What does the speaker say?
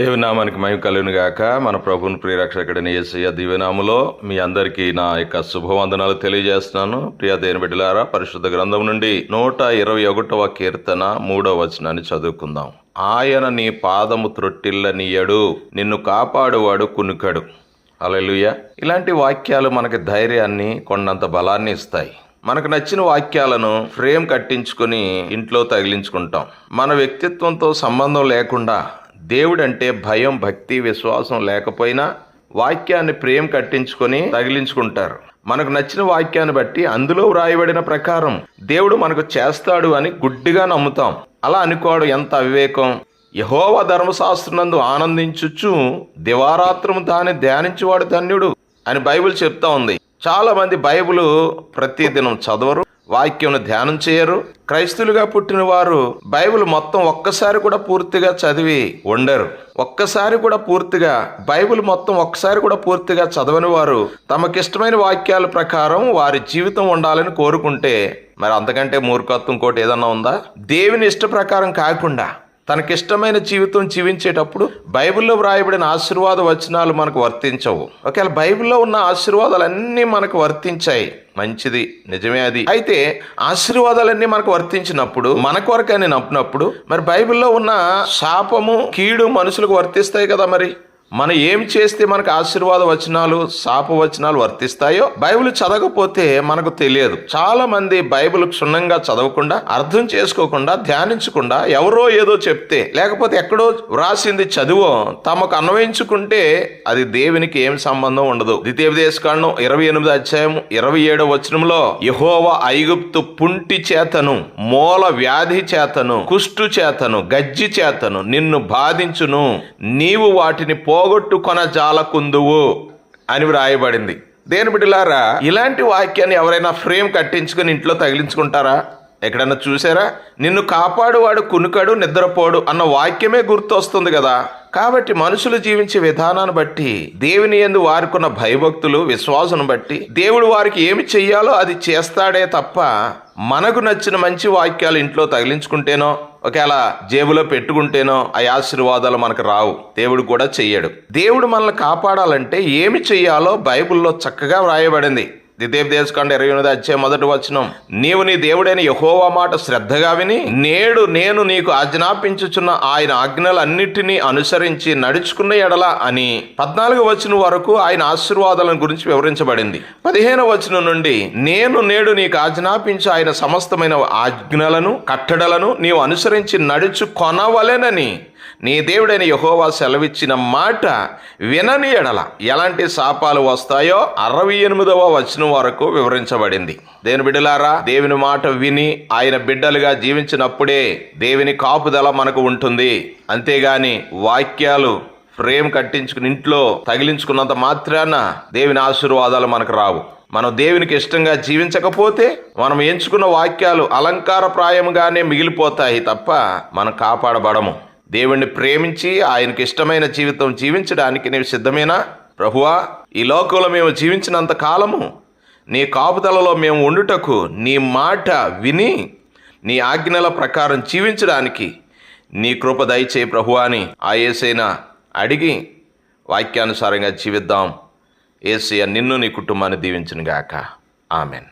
దేవినామానికి మహిమ గాక. మన ప్రభుని ప్రియరక్షకుడిని ఏసయ్య దివ్యనాములో మీ అందరికీ నా యొక్క శుభవందనాలు తెలియజేస్తున్నాను. ప్రియ దేని బిడ్డలారా పరిశుద్ధ గ్రంథం నుండి నూట ఇరవై ఒకటవ కీర్తన మూడవ వచనాన్ని చదువుకుందాం. ఆయన నీ పాదము త్రొట్టిల్లనీయడు నిన్ను కాపాడువాడు కునుకడు. అలెలుయ ఇలాంటి వాక్యాలు మనకి ధైర్యాన్ని కొండంత బలాన్ని ఇస్తాయి. మనకు నచ్చిన వాక్యాలను ఫ్రేమ్ కట్టించుకొని ఇంట్లో తగిలించుకుంటాం. మన వ్యక్తిత్వంతో సంబంధం లేకుండా దేవుడంటే భయం భక్తి విశ్వాసం లేకపోయినా వాక్యాన్ని ప్రేమ కట్టించుకొని తగిలించుకుంటారు. మనకు నచ్చిన వాక్యాన్ని బట్టి అందులో వ్రాయబడిన ప్రకారం దేవుడు మనకు చేస్తాడు అని గుడ్డిగా నమ్ముతాం. అలా అనుకోవడం ఎంత అవివేకం? యహోవ ధర్మశాస్త్రనందు ఆనందించుచు దివారాత్రము దాన్ని ధ్యానించేవాడు ధన్యుడు అని బైబిల్ చెప్తా ఉంది. చాలా మంది బైబిల్ ప్రతిదినం చదవరు వాక్యంను ధ్యానం చేయరు. క్రైస్తులుగా పుట్టిన వారు బైబిల్ మొత్తం ఒక్కసారి కూడా పూర్తిగా చదివి ఉండరు. ఒక్కసారి కూడా పూర్తిగా బైబిల్ మొత్తం ఒక్కసారి కూడా పూర్తిగా చదవని వారు తమకిష్టమైన వాక్యాల ప్రకారం వారి జీవితం ఉండాలని కోరుకుంటే మరి అంతకంటే మూర్ఖత్వం కోటి ఏదన్నా ఉందా? దేవుని ఇష్ట ప్రకారం కాకుండా తనకిష్టమైన జీవితం జీవించేటప్పుడు బైబిల్లో వ్రాయబడిన ఆశీర్వాద వచనాలు మనకు వర్తించవు. ఒకవేళ బైబిల్లో ఉన్న ఆశీర్వాదాలన్నీ మనకు వర్తించాయి. మంచిది నిజమే అది. అయితే ఆశీర్వాదాలన్నీ మనకు వర్తించినప్పుడు మన కొరకని నప్పినప్పుడు మరి బైబిల్లో ఉన్న శాపము కీడు మనుషులకు వర్తిస్తాయి కదా మరి? మనం ఏం చేస్తే మనకు ఆశీర్వాద వచనాలు శాప వచనాలు వర్తిస్తాయో బైబిల్ చదవకపోతే మనకు తెలియదు. చాలా మంది బైబిల్ క్షుణ్ణంగా చదవకుండా అర్థం చేసుకోకుండా ధ్యానించకుండా ఎవరో ఏదో చెప్తే లేకపోతే ఎక్కడో వ్రాసింది చదువో తమకు అన్వయించుకుంటే అది దేవునికి ఏం సంబంధం ఉండదు. ద్వితీయోపదేశకాండం ఇరవై ఎనిమిది అధ్యాయం ఇరవై ఏడో వచనంలో యహోవ ఐగుప్తు పుంటి చేతను మూల వ్యాధి చేతను కుష్టు చేతను గజ్జి చేతను నిన్ను బాధించును. నీవు వాటిని పో పోగొట్టుకొన జాలకుందువు అని వ్రాయబడింది. దేని బిడ్డలారా ఇలాంటి వాక్యాన్ని ఎవరైనా ఫ్రేమ్ కట్టించుకుని ఇంట్లో తగిలించుకుంటారా? ఎక్కడన్నా చూసారా? నిన్ను కాపాడువాడు కునుకడు నిద్రపోడు అన్న వాక్యమే గుర్తొస్తుంది కదా. కాబట్టి మనుషులు జీవించే విధానాన్ని బట్టి దేవుని ఎందు వారికున్న భయభక్తులు విశ్వాసం బట్టి దేవుడు వారికి ఏమి చెయ్యాలో అది చేస్తాడే తప్ప మనకు నచ్చిన మంచి వాక్యాలు ఇంట్లో తగిలించుకుంటేనో ఒకవేళ జేబులో పెట్టుకుంటేనో ఆ ఆశీర్వాదాలు మనకు రావు. దేవుడు కూడా చెయ్యడు. దేవుడు మనల్ని కాపాడాలంటే ఏమి చెయ్యాలో బైబిల్లో చక్కగా వ్రాయబడింది. ద్వితీయోపదేశకాండ ఇరవై ఎనిమిది వచ్చే మొదటి వచనం. నీవు నీ దేవుడైన యహోవా మాట శ్రద్ధగా విని నేడు నేను నీకు ఆజ్ఞాపించుచున్న ఆయన ఆజ్ఞలన్నిటినీ అనుసరించి నడుచుకున్న ఎడల అని. పద్నాలుగు వచనం వరకు ఆయన ఆశీర్వాదాలను గురించి వివరించబడింది. పదిహేను వచనం నుండి నేను నేడు నీకు ఆజ్ఞాపించు ఆయన సమస్తమైన ఆజ్ఞలను కట్టడలను నీవు అనుసరించి నడుచు కొనవలెనని. నీ దేవుడైన యహోవా సెలవిచ్చిన మాట వినని ఎడల ఎలాంటి శాపాలు వస్తాయో అరవై ఎనిమిదవ వచనం వరకు వివరించబడింది. దేని బిడ్డలారా దేవుని మాట విని ఆయన బిడ్డలుగా జీవించినప్పుడే దేవుని కాపుదల మనకు ఉంటుంది. అంతేగాని వాక్యాలు ఫ్రేమ్ కట్టించుకుని ఇంట్లో తగిలించుకున్నంత మాత్రాన దేవుని ఆశీర్వాదాలు మనకు రావు. మనం దేవునికి ఇష్టంగా జీవించకపోతే మనం ఎంచుకున్న వాక్యాలు అలంకారప్రాయంగానే మిగిలిపోతాయి తప్ప మనం కాపాడబడము. దేవుణ్ణి ప్రేమించి ఆయనకి ఇష్టమైన జీవితం జీవించడానికి నీవు సిద్ధమేనా? ప్రభువా ఈ లోకంలో మేము జీవించినంత కాలము నీ కాపుదలలో మేము ఉండుటకు నీ మాట విని నీ ఆజ్ఞల ప్రకారం జీవించడానికి నీ కృప దయచే ప్రభువా అని ఆ ఏసైనా అడిగి వాక్యానుసారంగా జీవిద్దాం. ఏసయ్య నిన్ను నీ కుటుంబాన్ని దీవించునుగాక. ఆమెన్.